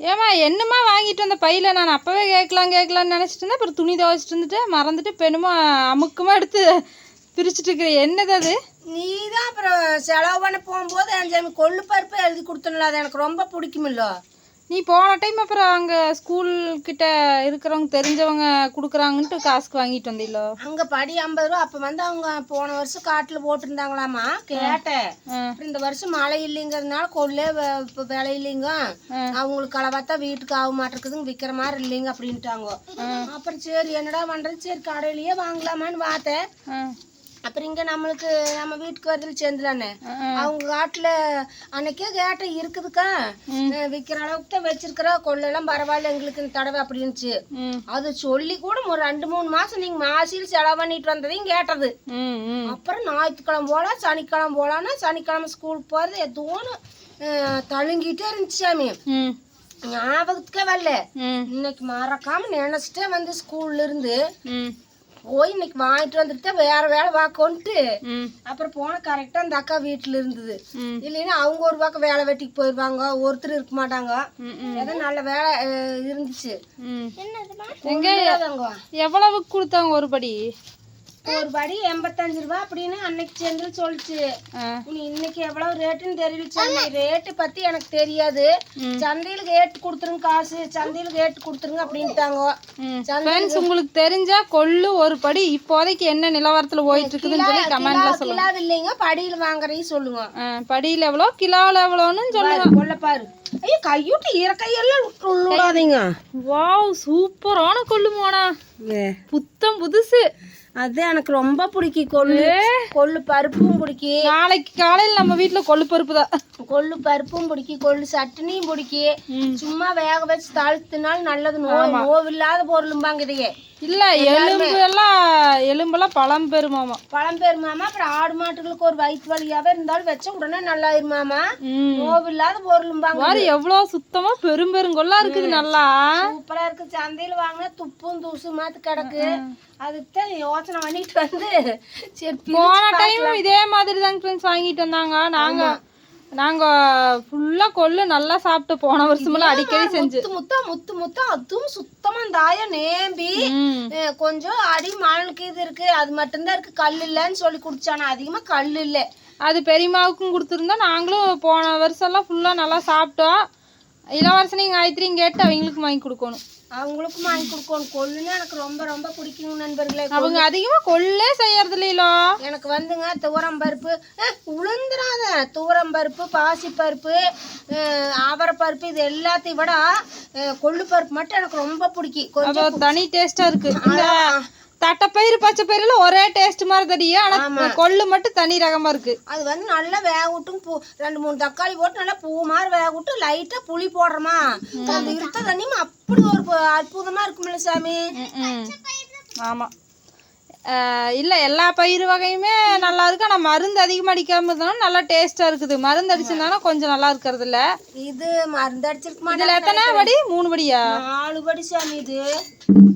ஏம்மா என்னம்மா வாங்கிட்டு வந்த பையில? நான் அப்போவே கேட்கலாம் கேட்கலான்னு நினச்சிட்டு இருந்தேன். அப்புறம் துணி துவைச்சிட்டு இருந்துட்டு மறந்துட்டு பெண்ணுமா அமுக்குமா அமுக்கமாக எடுத்து பிரிச்சுட்டு இருக்கிற என்னது அது? நீ தான் அப்புறம் செலவு பண்ண போகும்போது கொள்ளு பருப்பு எழுதி கொடுத்தனுல அது எனக்கு ரொம்ப பிடிக்குமில்லோ? நீ போன டைம் அப்புறம் அங்கே ஸ்கூல் கிட்ட இருக்கிறவங்க தெரிஞ்சவங்க கொடுக்குறாங்கன்ட்டு காசுக்கு வாங்கிட்டு வந்தீங்களோ அங்க படி ஐம்பது ரூபா அப்ப வந்து அவங்க போன வருஷம் காட்டுல போட்டிருந்தாங்களாமா கேட்டேன். இந்த வருஷம் மழை இல்லைங்கிறதுனால கொள்ளே இப்ப விலை இல்லைங்க. அவங்களுக்கு களவாத்தா வீட்டுக்கு ஆக மாட்டிருக்குதுங்க விற்கிற மாதிரி இல்லைங்க அப்படின்ட்டாங்க. அப்புறம் சரி என்னடா பண்றது? சரி கடையிலயே வாங்கலாமான்னு பார்த்தேன். அப்புறம் இங்க நம்மளுக்கு நம்ம வீட்டுக்கு வரதுல சேர்ந்துலானே அவங்க காட்டுல அன்னைக்கே கேட்ட இருக்குதுக்கா. விக்கிற அளவுக்கு தான் வச்சிருக்கிற கொள்ளெல்லாம் பரவாயில்ல எங்களுக்கு இந்த தடவை அப்படின்னுச்சு. அது சொல்லி கூட ஒரு ரெண்டு மூணு மாசம் நீங்க மாசியில் செலவு பண்ணிட்டு வந்ததையும் கேட்டது. அப்புறம் ஞாயிற்றுக்கிழமை போகலாம் சனிக்கிழமை போகலான்னா சனிக்கிழமை ஸ்கூலுக்கு போகிறது எதுவும் தழுங்கிட்டே இருந்துச்சு சாமி. ஞாபகத்துக்கே வரல. இன்னைக்கு மறக்காம நினைச்சிட்டே வந்து ஸ்கூல்ல இருந்து போய் இன்னைக்கு வாங்கிட்டு வந்துட்டு வேற வேலை பார்க்கோன்ட்டு அப்புறம் போன கரெக்டாக அந்த அக்கா வீட்டில் இருந்தது. இல்லைன்னா அவங்க ஒரு பக்கம் வேலை வெட்டிக்கு போயிடுவாங்க ஒருத்தர் இருக்க மாட்டாங்க. ஏதோ நல்ல வேலை இருந்துச்சு. எவ்வளவுக்கு கொடுத்தாங்க ஒரு படி? ஒரு படி எண்பத்தஞ்சு ரூபா அப்படின்னு அன்னைக்கு செந்தில் சொல்லிச்சு. நீ இன்னைக்கு எவ்வளவு ரேட்டுன்னு தெரியல ரேட்டு பத்தி எனக்கு தெரியாது. சந்தையில ரேட் கொடுத்துருங்க காசு சந்தையில ரேட் கொடுத்துருங்க அப்படின்ட்டாங்க. உங்களுக்கு தெரிஞ்சா கொள்ளு ஒரு படி இப்போதைக்கு என்ன நிலவரத்தில் போயிட்டு இருக்குதுன்னு சொல்லி கமெண்ட்ல சொல்லுங்க கிலோ இல்லைங்க படியில வாங்குறதையும் சொல்லுங்க. படியில் எவ்வளோ கிலோவில் எவ்வளோன்னு சொல்லுங்க. கொள்ள பாரு. ஐயோ கையூட்டு இறக்கையெல்லாம் விடாதீங்க வாவ் சூப்பரான கொள்ளு மோனா. புத்தம் புதுசு. அது எனக்கு ரொம்ப பிடிக்கும் கொள்ளு கொள்ளு பருப்பும் பிடிக்கும் நாளைக்கு காலையில் நம்ம வீட்டில் கொள்ளு பருப்பு தான். கொள்ளு பருப்பும் பிடிக்கும் கொள்ளு சட்னியும் பிடிக்கும். சும்மா வேக வச்சு தாளித்தினாலும் நல்லது. நோய் நோவில்லாத பொருளும்பாங்க இதையே. இல்லை எலும்பு எல்லாம் எலும்பெல்லாம் பழம் பெருமாமா பழம்பெரு மாமா அப்புறம் ஆடு மாட்டுகளுக்கு ஒரு வயிற்று வலியாவே இருந்தாலும் வச்ச உடனே நல்லாயிரும் மாமா ம். நோவில்லாத பொருளும்பாங்க மாதிரி எவ்வளோ சுத்தமாக பெரும் பெருங்கொல்லா இருக்குது நல்லா. சூப்பரா இருக்கு. சந்தையில வாங்கினா துப்பும் தூசு மாத்து கிடக்கு. அதுக்கு தான் யோசனை பண்ணிட்டு வந்து சரி போன டைம் இதே மாதிரி தாங்க ஃப்ரெண்ட்ஸ் வாங்கிட்டு வந்தாங்க. நாங்க நாங்க ஃபுல்லா கொள்ளு நல்லா சாப்பிட்டு போன வருஷமெல்லாம் அடிக்கடி செஞ்சு. முத்து முத்தா முத்து அதுவும் சுத்தமா இந்த நேம்பி கொஞ்சம் அடி மணலுக்கு இது இருக்கு. அது மட்டும்தான் இருக்கு. கல் இல்லைன்னு சொல்லி குடிச்சானா அதிகமா கல் இல்லை. அது பெரியம்மாவுக்கும் கொடுத்துருந்தோம். நாங்களும் போன வருஷம்லாம் ஃபுல்லாக நல்லா சாப்பிட்டோம். இளவரசனையும் காயத்ரியும் கேட்டு அவங்களுக்கும் வாங்கி கொடுக்கணும். அவங்களுக்கும் வாங்கி கொடுக்கணும். கொல்லுன்னு எனக்கு ரொம்ப ரொம்ப பிடிக்கும் நண்பர்களே. அவங்க அதிகமாக கொள்ளே செய்யறது இல்லையிலோ? எனக்கு வந்துங்க துவரம் பருப்பு. உளுந்துராத துவரம் பருப்பு பாசி பருப்பு அவரை பருப்பு இது எல்லாத்தையும் விட கொள்ளு பருப்பு மட்டும் எனக்கு ரொம்ப பிடிக்கும். கொஞ்சம் தனி டேஸ்ட்டாக இருக்கு. தட்டைப்பயிறு பச்சை பயிறுல ஒரே டேஸ்ட் மாதிரி தெரியும் ஆனால் கொள்ளு மட்டும் தனி ரகமாக இருக்கு. அது வந்து நல்லா வேக விட்டும் பூ ரெண்டு மூணு தக்காளி போட்டு நல்லா பூ மாதிரி வேக விட்டு லைட்டாக புளி போடுறோமா. அந்த இருத்த தண்ணியும்? அப்படி ஒரு அற்புதமா இருக்குமில்ல சாமி. ம் ஆமாம் இல்லை எல்லா பயிர் வகையுமே நல்லா இருக்கு? ஆனால் மருந்து அதிகமாக அடிக்காம இருந்தாலும் நல்லா டேஸ்ட்டாக இருக்குது. மருந்து அடிச்சிருந்தாலும் கொஞ்சம் நல்லா இருக்கிறது இல்ல இது மருந்து அடிச்சிருக்க இதில் எத்தனை படி மூணு படியா நாலு படி சாமி இது.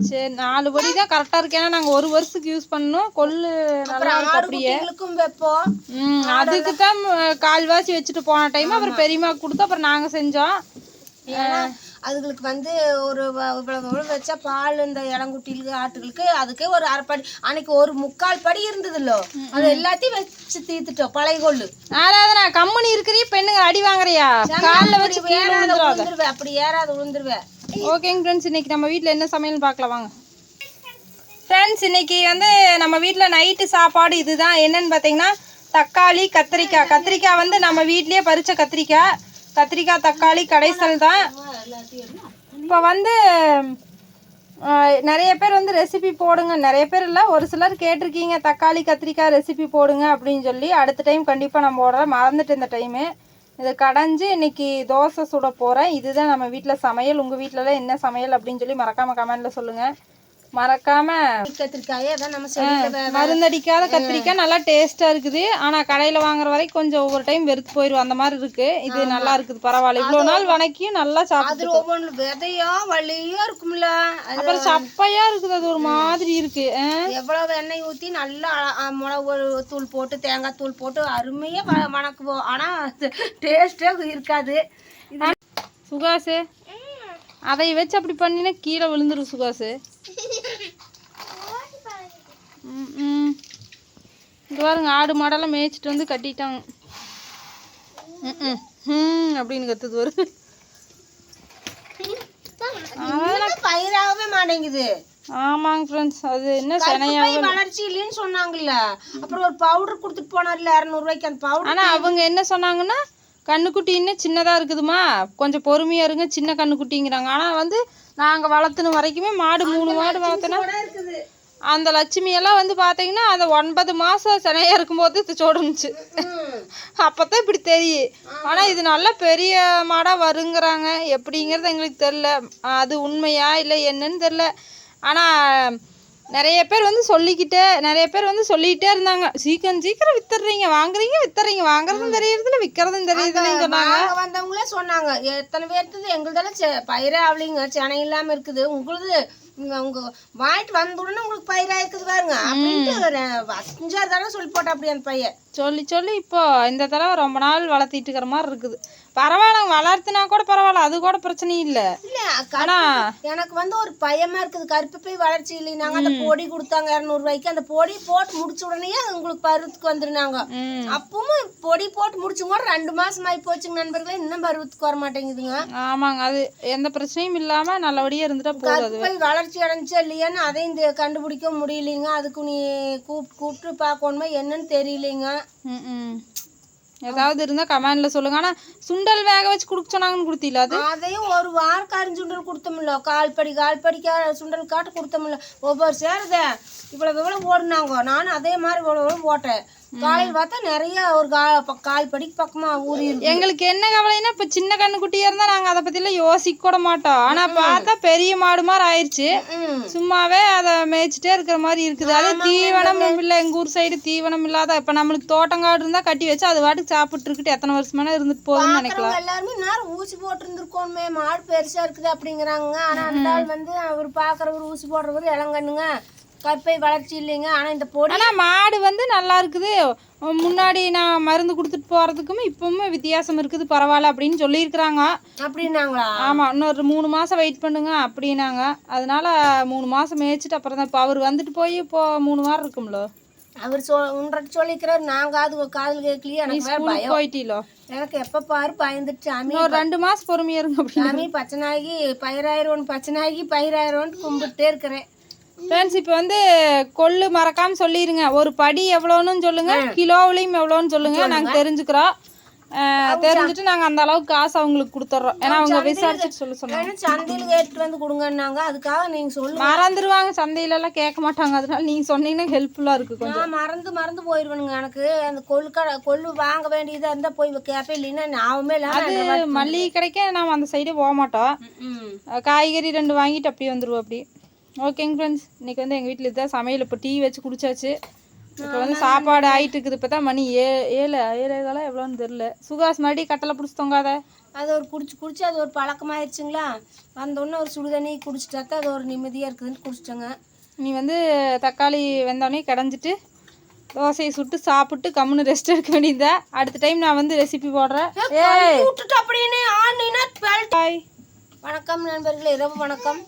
சரி நாலு படி தான் கரெக்டாக இருக்கு. ஏன்னா நாங்கள் ஒரு வருஷத்துக்கு யூஸ் பண்ணோம் கொள்ளு நல்லா இருக்கு அப்படியே. வைப்போம். ம் அதுக்கு தான் கால்வாசி வச்சுட்டு போன டைம் அப்புறம் பெரியம்மா கொடுத்து அப்புறம் நாங்கள் செஞ்சோம். அதுகளுக்கு வந்து ஒரு இவ்வளவு வச்சா பால் இந்த இளங்குட்டிகளுக்கு ஆட்டுகளுக்கு அதுக்கே ஒரு அரைப்படி அன்னைக்கு ஒரு முக்கால் படி இருந்ததுல்லோ. அது எல்லாத்தையும் வச்சு தீர்த்துட்டோம் பழைய கொள்ளு. நான் கம்மனி இருக்கிறீ பெண்ணுங்க அடி வாங்குறியா? காலில் வச்சு ஏறாத விழுந்துருவேன் அப்படி ஏறாத விழுந்துருவேன் ஓகேங்க ஃப்ரெண்ட்ஸ் இன்னைக்கு நம்ம வீட்டில் என்ன சமையல் பார்க்கலாம் வாங்க. ஃப்ரெண்ட்ஸ் இன்னைக்கு வந்து நம்ம வீட்டில் நைட்டு சாப்பாடு இதுதான். என்னன்னு பார்த்தீங்கன்னா தக்காளி கத்திரிக்காய். கத்திரிக்காய் வந்து நம்ம வீட்லயே பறிச்ச கத்திரிக்காய். கத்திரிக்காய் தக்காளி கடைசல் தான். இப்போ வந்து நிறைய பேர் வந்து ரெசிபி போடுங்க. நிறைய பேர் இல்லை ஒரு சிலர் கேட்டிருக்கீங்க தக்காளி கத்திரிக்காய் ரெசிபி போடுங்க அப்படின்னு சொல்லி அடுத்த டைம் கண்டிப்பாக நம்ம போடுற மறந்துட்டு இந்த டைமு இதை கடைஞ்சி இன்றைக்கி தோசை சுட போகிறேன் இதுதான் நம்ம வீட்டில் சமையல். உங்கள் வீட்டிலலாம் என்ன சமையல் அப்படின்னு சொல்லி மறக்காமல் கமெண்டில் சொல்லுங்கள் மறக்காமல் கத்திரிக்காயே அதான் நம்ம மருந்தடிக்காத கத்திரிக்காய் நல்லா டேஸ்ட்டாக இருக்குது. ஆனால் கடையில் வாங்குற வரைக்கும் கொஞ்சம் ஒவ்வொரு டைம் வெறுத்து போயிடும் அந்த மாதிரி இருக்குது இது நல்லா இருக்குது. பரவாயில்ல. இவ்வளோ நாள் வணக்கியும் நல்லா சாப்பிட்டு அதுல ஒவ்வொன்று விதையோ வள்ளியோ இருக்கும்ல. அப்புறம் சப்பையாக இருக்குது. அது ஒரு மாதிரி இருக்குது ஆ? எவ்வளவு எண்ணெய் ஊத்தி நல்லா மிளகு தூள் போட்டு தேங்காய் தூள் போட்டு அருமையா வணக்குவோம். ஆனா டேஸ்டே இருக்காது. சுகாசு அதை வச்சு அப்படி பண்ணினா கீழே விழுந்துரும் சுகாசு. ம். இங்க பாருங்க ஆடு மாடெல்லாம் மேய்ச்சிட்டு வந்து கட்டிட்டாங்க. ம், ம். அப்படின்னு கத்துது இன்னும் பயிராகவே மாட்டேங்குது. ஆமாங்க ஃப்ரெண்ட்ஸ் அது என்ன கருப்பு சினையா பை வளர்ச்சி இல்லைன்னு சொன்னாங்கல்ல. அப்புறம் ஒரு பவுடர் கொடுத்துட்டு போனார்ல இரநூறுவாய்க்கு அந்த பவுடர் ஆனா அவங்க என்ன சொன்னாங்கன்னா கண்ணுக்குட்டி இன்னும் சின்னதா இருக்குதுமா. கொஞ்சம் பொறுமையா இருங்க சின்ன கண்ணுக்குட்டிங்கிறாங்க. ஆனா வந்து நாங்க வளர்த்துன வரைக்குமே மாடு மூணு மாடு வளர்த்துனா இருக்குது. அந்த லட்சுமி எல்லாம் வந்து பாத்தீங்கன்னா அந்த ஒன்பது மாசம் சினையா இருக்கும்போது இது சோடுனுச்சு. ம். அப்பதான் இப்படி தெரியும் ஆனா இது நல்ல பெரிய மாடா வருங்கிறாங்க. எப்படிங்கிறது எங்களுக்கு தெரியல. அது உண்மையா இல்லை என்னன்னு தெரியல. ஆனா நிறைய பேர் வந்து சொல்லிக்கிட்டே நிறைய பேர் வந்து சொல்லிக்கிட்டே இருந்தாங்க. சீக்கிரம் சீக்கிரம் வித்துடுறீங்க. வாங்குறீங்க வித்துறீங்க வாங்குறதும் தெரியறதில்ல விற்கிறதும் தெரியறதில்லன்னு சொன்னாங்க. வாங்க வந்தவங்களே சொன்னாங்க. எத்தனை பேர்த்துது? எங்களுதெல்லாம் பயிரே ஆகலைங்க செனை இல்லாம இருக்குது. உங்களுது அவங்க வாங்கிட்டு வந்த உடனே உங்களுக்கு பயிராயிருக்குது பாருங்க. அப்படின்ட்டு ஒரு அஞ்சாறு தடவை சொல்லி போட்டா அப்படி அந்த பையன். சொல்லி சொல்லி இப்போ இந்த தடவை ரொம்ப நாள் வளர்த்திட்டு இருக்கிற மாதிரி இருக்குது. பரவாயில்ல வளர்த்துனா கூட பரவாயில்ல அது கூட பிரச்சனை இல்லை. இல்ல ஆனா எனக்கு வந்து ஒரு பயமா இருக்குது. கருப்பு போய் வளர்ச்சி இல்லைனாங்க அந்த பொடி கொடுத்தாங்க இரநூறு ரூபாய்க்கு அந்த பொடி போட்டு முடிச்ச உடனே உங்களுக்கு பருவத்துக்கு வந்துருந்தாங்க அப்பவும் பொடி போட்டு முடிச்சும் கூட ரெண்டு மாசம் ஆகி போச்சுங்க நண்பர்களே. இன்னும் பருவத்துக்கு வர மாட்டேங்குதுங்க. ஆமாங்க அது எந்த பிரச்சனையும் இல்லாம நல்லபடியா இருந்துட்டா போதும் போய் வளர்ச்சி அடைஞ்சா இல்லையான்னு அதையும் இந்த கண்டுபிடிக்க முடியலைங்க. அதுக்கு நீ கூப்பிட்டு கூப்பிட்டு பார்க்கணுமா என்னன்னு தெரியலைங்க. ஏதாவது இருந்தா கமெண்ட்ல சொல்லுங்க. ஆனா சுண்டல் வேக வச்சு குடுக்க சொன்னாங்கன்னு கொடுத்தீல அது? அதையும் ஒரு வாரக்காரன் சுண்டல் கொடுத்தோம்ல கால் படி கால் படிக்கா சுண்டல் காட்டு கொடுத்தோம்ல ஒவ்வொரு சேரத. இவ்வளவு இவ்வளவு ஓடுனாங்க. நானும் அதே மாதிரி இவ்வளவு இவ்வளவு போட்டேன் காலையில் பார்த்தா நிறைய ஒரு கால் படிக்கு பக்கமா ஊறி எங்களுக்கு என்ன கவலைன்னா இப்ப சின்ன கண்ணு குட்டியா இருந்தா நாங்க அதை பத்தி எல்லாம் யோசிக்க கூட மாட்டோம். ஆனா பார்த்தா பெரிய மாடு மாதிரி ஆயிடுச்சு ம். சும்மாவே அதை மேய்ச்சிட்டே இருக்கிற மாதிரி இருக்குது. அது தீவனம் இல்லை எங்க ஊர் சைடு தீவனம் இல்லாத இப்ப நம்மளுக்கு தோட்டங்காடு இருந்தா கட்டி வச்சு அது வாட்டுக்கு சாப்பிட்டு இருக்கட்டு எத்தனை வருஷமான இருந்துட்டு போகுதுன்னு நினைக்கலாம். எல்லாருமே நேரம் ஊசி போட்டிருந்துருக்கோமே மாடு பெருசா இருக்குது அப்படிங்கிறாங்க. ஆனா அந்த ஆள் வந்து அவர் பாக்குறவர் ஊசி போடுறவர் இளங்கண்ணுங்க. கற்பை வளர்ச்சி இல்லைங்க. ஆனா இந்த பொடி ஆனா மாடு வந்து நல்லா இருக்குது. முன்னாடி நான் மருந்து கொடுத்துட்டு போறதுக்கும் இப்பவுமே வித்தியாசம் இருக்குது. பரவாயில்ல அப்படின்னு சொல்லியிருக்கிறாங்க. அப்படின்னாங்களா? ஆமா இன்னொரு மூணு மாசம் வெயிட் பண்ணுங்க அப்படின்னாங்க. அதனால மூணு மாசம் மேய்ச்சிட்டு அப்புறம் தான் இப்போ அவர் வந்துட்டு போய் இப்போ மூணு வாரம் இருக்கும்ல? அவர் சொ உன்கிட்ட சொல்லிக்கிறார். நான் காது காதுல கேட்கலையே. எனக்கு போயிட்டீலோ? எனக்கு எப்ப பாரு பயந்துட்டு சாமி இன்னொரு ரெண்டு மாசம் பொறுமையா இருங்க அப்படின்னு. சாமி பச்சனாகி பயிராயிரம். பச்சனாகி பயிராயிரம்னு கும்பிட்டே இருக்கிறேன். ஃப்ரெண்ட்ஸ் இப்போ வந்து கொள்ளு மறக்காம சொல்லிருங்க. ஒரு படி எவ்வளோன்னு சொல்லுங்க. கிலோவிலையும் எவ்வளோன்னு சொல்லுங்க. நாங்க தெரிஞ்சுக்கிறோம். தெரிஞ்சுட்டு நாங்க அந்த அளவுக்கு காசு அவங்களுக்கு கொடுத்துட்றோம் ஏன்னா அவங்க விசாரிச்சுட்டு சொல்ல சொன்னாங்க. சந்தையில் கேட்டு வந்து கொடுங்கன்னாங்க. அதுக்காக நீங்க சொல்லுங்க. மறந்துடுவாங்க சந்தையில எல்லாம் கேட்க மாட்டாங்க. அதனால நீங்க சொன்னீங்கன்னா ஹெல்ப்ஃபுல்லா இருக்கு கொஞ்சம். மறந்து மறந்து போயிடுவேனுங்க எனக்கு. அந்த கொள்ளுக்கடை கொள்ளு வாங்க வேண்டியதா இருந்தா போய் கேட்பேன் இல்லைன்னா ஞாபகமே அது இல்லாம மல்லிகை கடைக்கே நாம் அந்த சைடே போக மாட்டோம். காய்கறி ரெண்டு வாங்கிட்டு அப்படியே வந்துருவோம் அப்படி ஓகேங்க ஃப்ரெண்ட்ஸ் இன்னைக்கு வந்து எங்கள் வீட்டில் இதுதான் சமையல். இப்போ டீ வச்சு குடிச்சாச்சு. இப்போ வந்து சாப்பாடு ஆயிட்டு இருக்குது இப்போ தான் மணி ஏ ஏழு ஏழு காலம் எவ்வளோன்னு தெரில சுகாஸ் மறுபடியும் கட்டளை பிடிச்சி தொங்காத. அது ஒரு குடிச்சு குடிச்சு அது ஒரு பழக்கமாயிருச்சுங்களா? வந்தோடனே ஒரு சுடு தண்ணி குடிச்சிட்டா தான் அது ஒரு நிம்மதியா இருக்குதுன்னு குடிச்சிட்டேங்க. நீ வந்து தக்காளி வெந்தோடனே கடைஞ்சிட்டு தோசையை சுட்டு சாப்பிட்டு கம்முன்னு ரெஸ்ட் எடுக்க வேண்டியதா அடுத்த டைம் நான் வந்து ரெசிபி போடுறேன். விட்டுட்டு அப்படின்னு பாய் வணக்கம் நண்பர்களே இரவு வணக்கம்.